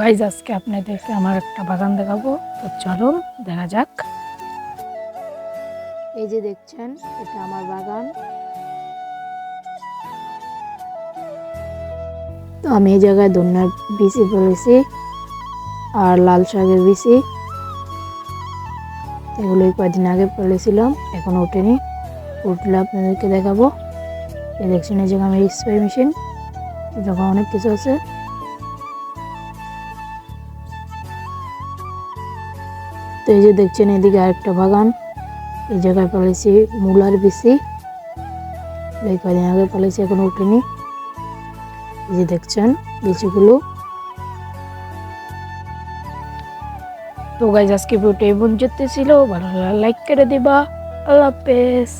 Guys আজকে আপনাদেরকে আমার একটা বাগান দেখাবো। তো চলুন, দেখা যাক। এই যে দেখছেন, এটা আমার বাগান। তো আমি এই জায়গায় ধন্যার বিচি ফেলেছি আর লাল শাকের বিচি। এগুলো এই কয়দিন আগে ফেলেছিলাম, এখনও ওঠেনি। উঠলে আপনাদেরকে দেখাবো। এই দেখছেন এই জায়গায় আমার স্প্রে মেশিন যখন অনেক কিছু আছে। তো এই যে দেখছেন, এদিকে আরেকটা বাগান। এই জায়গায় পালাইছি মূলার বেশি এই কদিন আগে পালাইছি এখন উঠেনি। এই যে দেখছেন লিচুগুলো তো গাইজ আজকে ভিডিওটা এই পর্যন্ত ছিল। ভালো লাইক করে দিবা। আল্লাহ হাফেজ।